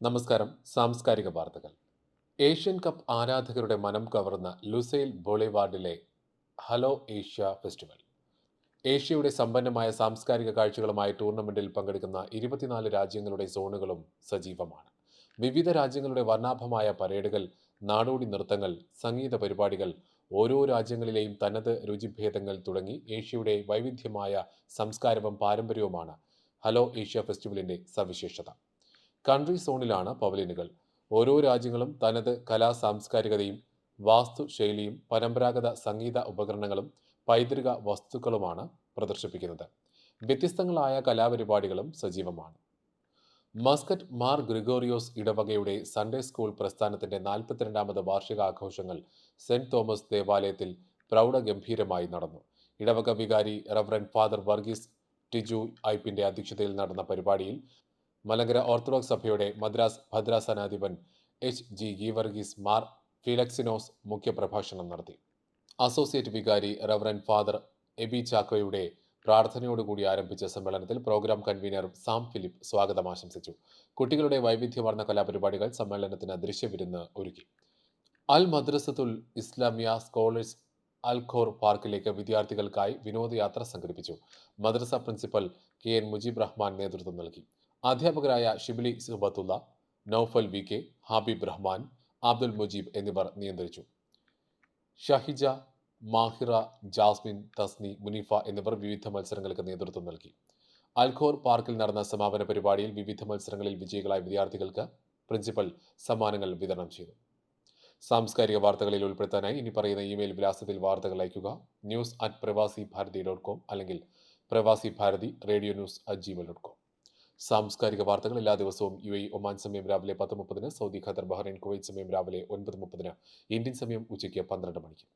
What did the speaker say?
നമസ്കാരം. സാംസ്കാരിക വാർത്തകൾ. ഏഷ്യൻ കപ്പ് ആരാധകരുടെ മനം കവർന്ന ലുസൈൽ ബോളിവാർഡിലെ ഹലോ ഏഷ്യ ഫെസ്റ്റിവൽ. ഏഷ്യയുടെ സമ്പന്നമായ സാംസ്കാരിക കാഴ്ചകളുമായി ടൂർണമെന്റിൽ പങ്കെടുക്കുന്ന ഇരുപത്തിനാല് രാജ്യങ്ങളുടെ സോണുകളും സജീവമാണ്. വിവിധ രാജ്യങ്ങളുടെ വർണാഭമായ പരേഡുകൾ നാടോടി നൃത്തങ്ങൾ സംഗീത പരിപാടികൾ ഓരോ രാജ്യങ്ങളിലെയും തനത് രുചിഭേദങ്ങൾ തുടങ്ങി ഏഷ്യയുടെ വൈവിധ്യമായ സംസ്കാരവും പാരമ്പര്യവുമാണ് ഹലോ ഏഷ്യ ഫെസ്റ്റിവലിന്റെ സവിശേഷത. കൺട്രി സോണിലാണ് പവലിയനുകൾ ഓരോ രാജ്യങ്ങളും തനത് കലാ സാംസ്കാരികതയും വാസ്തുശൈലിയും പരമ്പരാഗത സംഗീത ഉപകരണങ്ങളും പൈതൃക വസ്തുക്കളുമാണ് പ്രദർശിപ്പിക്കുന്നത്. വ്യത്യസ്തങ്ങളായ കലാപരിപാടികളും സജീവമാണ്. മസ്കറ്റ് മാർ ഗ്രിഗോറിയോസ് ഇടവകയുടെ സൺഡേ സ്കൂൾ പ്രസ്ഥാനത്തിന്റെ നാൽപ്പത്തിരണ്ടാമത് വാർഷികാഘോഷങ്ങൾ സെന്റ് തോമസ് ദേവാലയത്തിൽ പ്രൗഢഗംഭീരമായി നടന്നു. ഇടവക വികാരി റവറൻ ഫാദർ വർഗീസ് ടിജു ഐപ്പിന്റെ അധ്യക്ഷതയിൽ നടന്ന പരിപാടിയിൽ മലങ്കര ഓർത്തഡോക്സ് സഭയുടെ മദ്രാസ് ഭദ്രാസനാധിപൻ എച്ച് ജി ഗീവർഗീസ് മാർ ഫിലക്സിനോസ് മുഖ്യപ്രഭാഷണം നടത്തി. അസോസിയേറ്റ് വികാരി റവറൻ ഫാദർ എബി ചാക്കോയുടെ പ്രാർത്ഥനയോടുകൂടി ആരംഭിച്ച സമ്മേളനത്തിൽ പ്രോഗ്രാം കൺവീനർ സാം ഫിലിപ്പ് സ്വാഗതം ആശംസിച്ചു. കുട്ടികളുടെ വൈവിധ്യമാർന്ന കലാപരിപാടികൾ സമ്മേളനത്തിന് ദൃശ്യവിരുന്ന് ഒരുക്കി. Al Madrasathul Islamiya scholars Al Khor പാർക്കിലേക്ക് വിദ്യാർത്ഥികൾക്കായി വിനോദയാത്ര സംഘടിപ്പിച്ചു. Madrasa principal K N Mujeeb Rahman നേതൃത്വം നൽകി. അധ്യാപകരായ ഷിബിലി സുബത്തുള്ള നൌഫൽ വി കെ ഹാബിബ് റഹ്മാൻ അബ്ദുൽ മുജീബ് എന്നിവർ നിയന്ത്രിച്ചു. ഷഹിജ മാഹിറ ജാസ്മിൻ തസ്നി മുനീഫ എന്നിവർ വിവിധ മത്സരങ്ങൾക്ക് നേതൃത്വം നൽകി. അൽഖോർ പാർക്കിൽ നടന്ന സമാപന പരിപാടിയിൽ വിവിധ മത്സരങ്ങളിൽ വിജയികളായ വിദ്യാർത്ഥികൾക്ക് പ്രിൻസിപ്പൽ സമ്മാനങ്ങൾ വിതരണം ചെയ്തു. സാംസ്കാരിക വാർത്തകളിൽ ഉൾപ്പെടുത്താനായി ഇനി പറയുന്ന ഇമെയിൽ വിലാസത്തിൽ വാർത്തകൾ അയയ്ക്കുക. ന്യൂസ് അറ്റ് പ്രവാസി ഭാരതി ഡോട്ട് കോം അല്ലെങ്കിൽ Pravasi Bharathi radio news at Gmail dot com. സാംസ്കാരിക വാർത്തകൾ എല്ലാ ദിവസവും യു എ ഒമാൻ സമയം രാവിലെ പത്ത് മുപ്പതിന് സൗദി ഖത്തർ ബഹ്റൈൻ കുവൈറ്റ് സമയം രാവിലെ ഒൻപത് മുപ്പതിന് ഇന്ത്യൻ സമയം ഉച്ചയ്ക്ക് പന്ത്രണ്ട് മണിക്ക്.